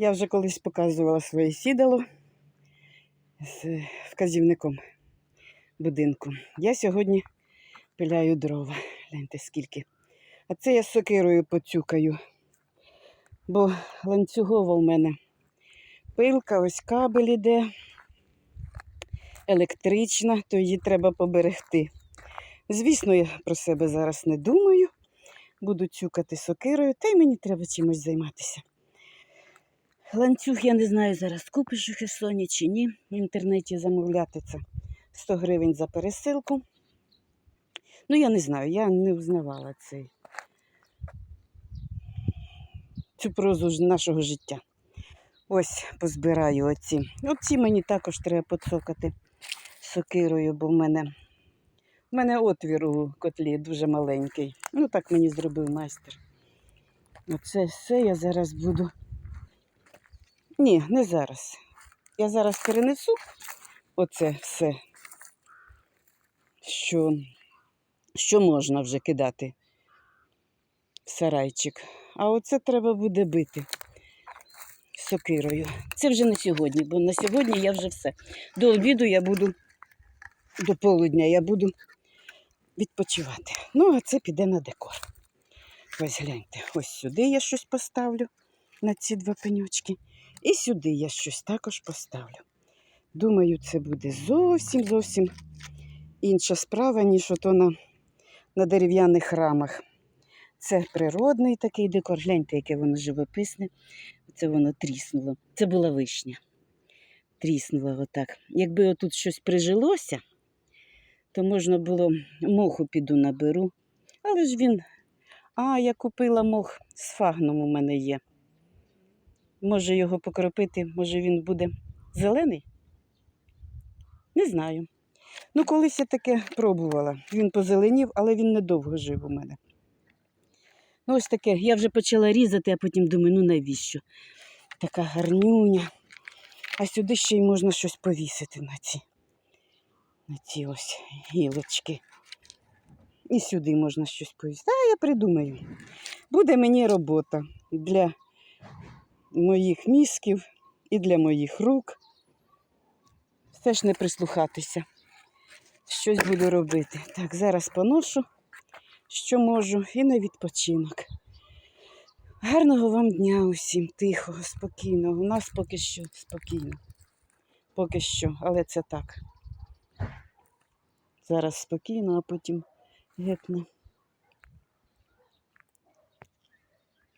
Я вже колись показувала своє сідало з вказівником будинку. Я сьогодні пиляю дрова. Гляньте скільки. А це я сокирою поцюкаю. Бо ланцюгова в мене пилка, ось кабель іде. Електрична, то її треба поберегти. Звісно, я про себе зараз не думаю. Буду цюкати сокирою, та й мені треба чимось займатися. Ланцюг, я не знаю, зараз купиш у Херсоні чи ні. В інтернеті замовляти це 100 гривень за пересилку. Ну, я не знаю, я не узнавала цей, цю прозу нашого життя. Ось позбираю оці. Оці мені також треба поцокати сокирою, бо в мене, в мене отвір у котлі дуже маленький. Ну, так мені зробив майстер. Оце все я зараз буду. Ні, не зараз. Я зараз перенесу оце все, що, що можна вже кидати в сарайчик. А оце треба буде бити сокирою. Це вже не сьогодні, бо на сьогодні я вже все. До обіду я буду, до полудня я буду відпочивати. Ну, а це піде на декор. Ось гляньте, ось сюди я щось поставлю на ці два пенючки. І сюди я щось також поставлю. Думаю, це буде зовсім зовсім інша справа, ніж ото на, на дерев'яних рамах. Це природний такий декор. Гляньте, яке воно живописне. Це воно тріснуло. Це була вишня. Тріснула отак. Якби отут щось прижилося, то можна було моху піду наберу. Але ж він. А, я купила мох з фагном у мене є. Може його покропити, може він буде зелений? Не знаю. Ну, колись я таке пробувала. Він позеленів, але він недовго жив у мене. Ну, ось таке. Я вже почала різати, а потім думаю, ну навіщо? Така гарнюня. А сюди ще й можна щось повісити на ці, на ці ось гілочки. І сюди можна щось повісити. А я придумаю. Буде мені робота для моїх мізків і для моїх рук. Все ж не прислухатися. Щось буду робити. Так, зараз поношу, що можу, і на відпочинок. Гарного вам дня усім, тихого, спокійного. У нас поки що спокійно. Поки що, але це так. Зараз спокійно, а потім гепне.